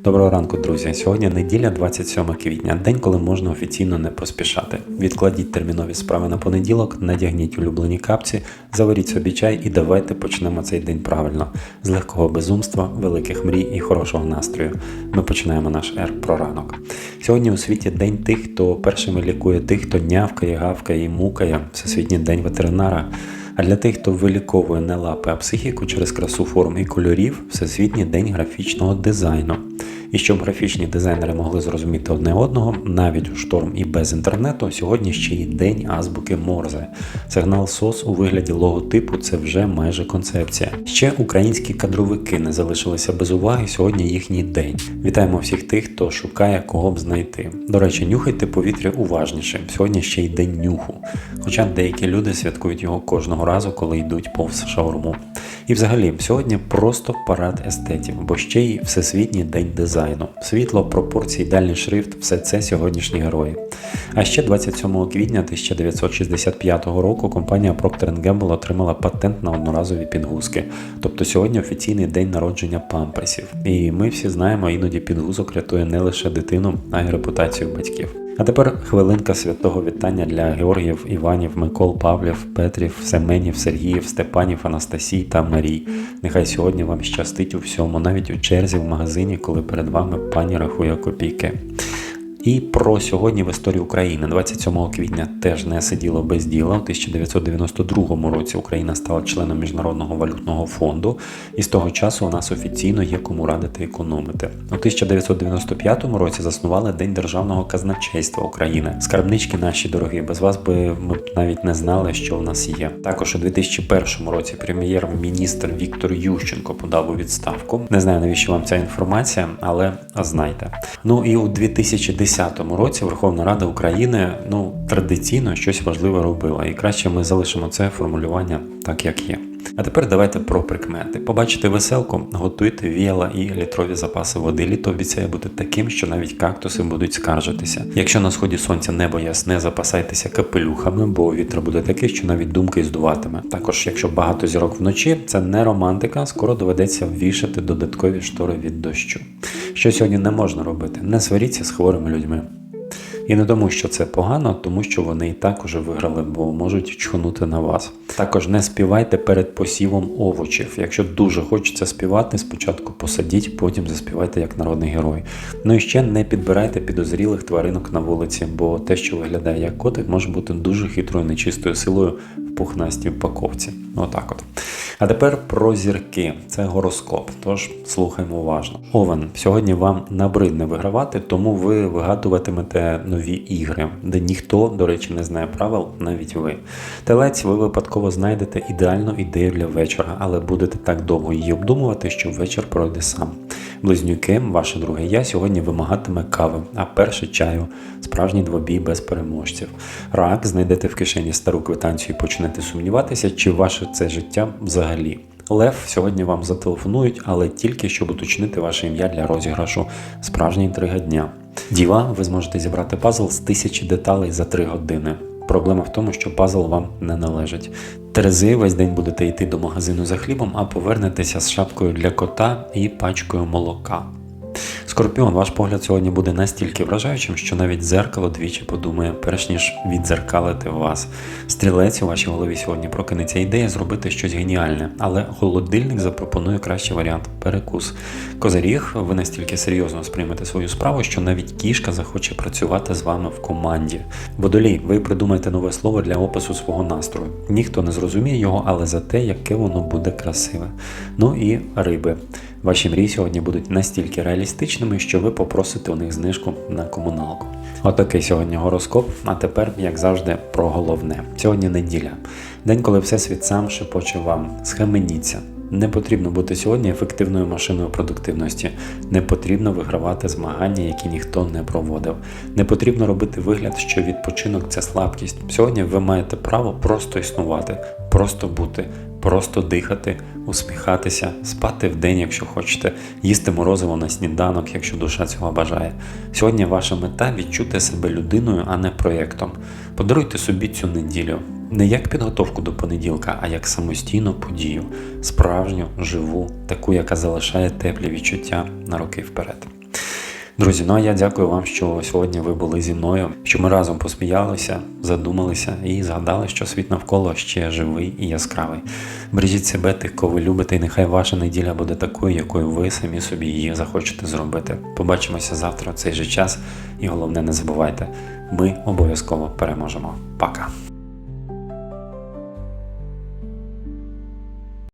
Доброго ранку, друзі. Сьогодні неділя, 27 квітня, день, коли можна офіційно не поспішати. Відкладіть термінові справи на понеділок, надягніть улюблені капці, заваріть собі чай і давайте почнемо цей день правильно з легкого безумства, великих мрій і хорошого настрою. Ми починаємо наш ер про ранок. Сьогодні у світі день тих, хто першими лікує тих, хто нявкає, гавкає і мукає. Всесвітній день ветеринара. А для тих, хто виліковує не лапи, а психіку через красу форм і кольорів, Всесвітній день графічного дизайну. І щоб графічні дизайнери могли зрозуміти одне одного, навіть у шторм і без інтернету, сьогодні ще й день азбуки Морзе. Сигнал СОС у вигляді логотипу це вже майже концепція. Ще українські кадровики не залишилися без уваги. Сьогодні їхній день. Вітаємо всіх тих, хто шукає кого б знайти. До речі, нюхайте повітря уважніше. Сьогодні ще й день нюху. Хоча деякі люди святкують його кожного разу, коли йдуть повз шаурму. І взагалі, сьогодні просто парад естетів, бо ще й всесвітній день дизайну. Світло, пропорції, дальній шрифт все це сьогоднішні герої. А ще 27 квітня 1965 року компанія Procter Gamble отримала патент на одноразові підгузки. Тобто сьогодні офіційний день народження памперсів. І ми всі знаємо, іноді підгузок рятує не лише дитину, а й репутацію батьків. А тепер хвилинка святого вітання для Георгів, Іванів, Микол, Павлів, Петрів, Семенів, Сергіїв, Степанів, Анастасій та Марій. Нехай сьогодні вам щастить у всьому, навіть у черзі в магазині, коли перед вами пані рахує копійки. І про сьогодні в історії України 27 квітня теж не сиділо без діла. У 1992 році Україна стала членом Міжнародного валютного фонду, і з того часу у нас офіційно є кому радити економити. У 1995 році заснували День державного казначейства України. Скарбнички наші дорогі, без вас би ми б навіть не знали, що в нас є. Також у 2001 році прем'єр-міністр Віктор Ющенко подав у відставку. Не знаю навіщо вам ця інформація, але знайте. Ну і у 2010 році Верховна Рада України ну традиційно щось важливе робила, і краще ми залишимо це формулювання так, як є. А тепер давайте про прикмети. Побачите веселку, готуйте віяла і літрові запаси води. Літо обіцяє бути таким, що навіть кактуси будуть скаржитися. Якщо на сході сонця небо ясне, запасайтеся капелюхами, бо вітер буде такий, що навіть думки здуватиме. Також, якщо багато зірок вночі, це не романтика, скоро доведеться ввішати додаткові штори від дощу. Що сьогодні не можна робити? Не сваріться з хворими людьми. І не тому, що це погано, тому що вони і так уже виграли, бо можуть чхнути на вас. Також не співайте перед посівом овочів. Якщо дуже хочеться співати, спочатку посадіть, потім заспівайте як народний герой. Ну і ще не підбирайте підозрілих тваринок на вулиці, бо те, що виглядає як котик, може бути дуже хитрою нечистою силою в пухнастій упаковці. Отак от. А тепер про зірки. Це гороскоп. Тож слухаймо уважно. Овен, сьогодні вам набридне вигравати, тому ви вигадуватимете нові ігри, де ніхто, до речі, не знає правил, навіть ви. Телець, ви випадково знайдете ідеальну ідею для вечора, але будете так довго її обдумувати, що вечір пройде сам. Близнюки, ваше друге я сьогодні вимагатиме кави, а перше чаю, справжній двобій без переможців. Рак, знайдете в кишені стару квитанцію і почнете сумніватися, чи ваше це життя взагалі. Лев, сьогодні вам зателефонують, але тільки щоб уточнити ваше ім'я для розіграшу. Справжня інтрига дня. Діва, ви зможете зібрати пазл з тисячі деталей за 3 години. Проблема в тому, що пазл вам не належить. Терези весь день будете йти до магазину за хлібом, а повернетеся з шапкою для кота і пачкою молока. Скорпіон, ваш погляд сьогодні буде настільки вражаючим, що навіть зеркало двічі подумає, перш ніж відзеркалити вас. Стрілець у вашій голові сьогодні прокинеться ідея зробити щось геніальне, але холодильник запропонує кращий варіант перекус. Козиріг, ви настільки серйозно сприймете свою справу, що навіть кішка захоче працювати з вами в команді. Водолій, ви придумаєте нове слово для опису свого настрою. Ніхто не зрозуміє його, але за те, яке воно буде красиве. Ну і риби. Ваші мрії сьогодні будуть настільки реалістичними, що ви попросите у них знижку на комуналку. Отакий сьогодні гороскоп. А тепер, як завжди, про головне. Сьогодні неділя. День, коли всесвіт сам шепоче вам. Схаменіться. Не потрібно бути сьогодні ефективною машиною продуктивності. Не потрібно вигравати змагання, які ніхто не проводив. Не потрібно робити вигляд, що відпочинок це слабкість. Сьогодні ви маєте право просто існувати, просто бути, просто дихати, усміхатися, спати вдень, якщо хочете, їсти морозиво на сніданок, якщо душа цього бажає. Сьогодні ваша мета відчути себе людиною, а не проєктом. Подаруйте собі цю неділю. Не як підготовку до понеділка, а як самостійну подію, справжню, живу, таку, яка залишає теплі відчуття на роки вперед. Друзі, ну а я дякую вам, що сьогодні ви були зі мною, що ми разом посміялися, задумалися і згадали, що світ навколо ще живий і яскравий. Бережіть себе тих, кого ви любите, і нехай ваша неділя буде такою, якою ви самі собі її захочете зробити. Побачимося завтра в цей же час, і головне, не забувайте, ми обов'язково переможемо. Пока!